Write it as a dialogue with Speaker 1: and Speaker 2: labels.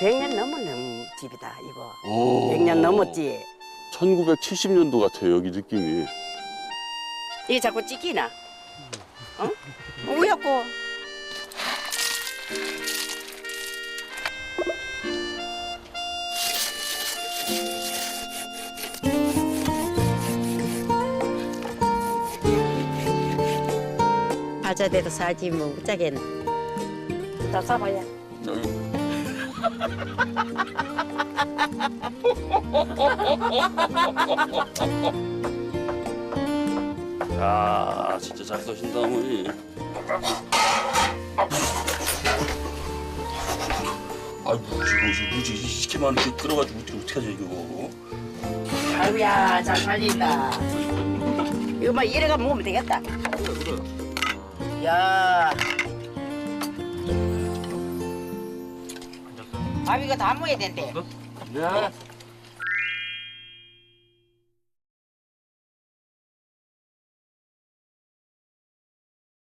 Speaker 1: 100년 넘은 집이다 이거.
Speaker 2: 오.
Speaker 1: 100년 넘었지.
Speaker 2: 1970년도 같아요 여기 느낌이.
Speaker 1: 이게 자꾸 찍히나? 어? 우였고. 발자대로 살지 뭐 어쩌겠나. 자 사봐야.
Speaker 2: 야 진짜 잘 써신다 어머니. 아이고 지금 무지 시키만 이렇게 끓어가지고 어떻게 어떻게 하죠 이거.
Speaker 1: 아이고야 잘 살린다. 이거 막 이래가 먹으면 되겠다. 야. 밥 이거 다 먹어야 된대.
Speaker 2: 네.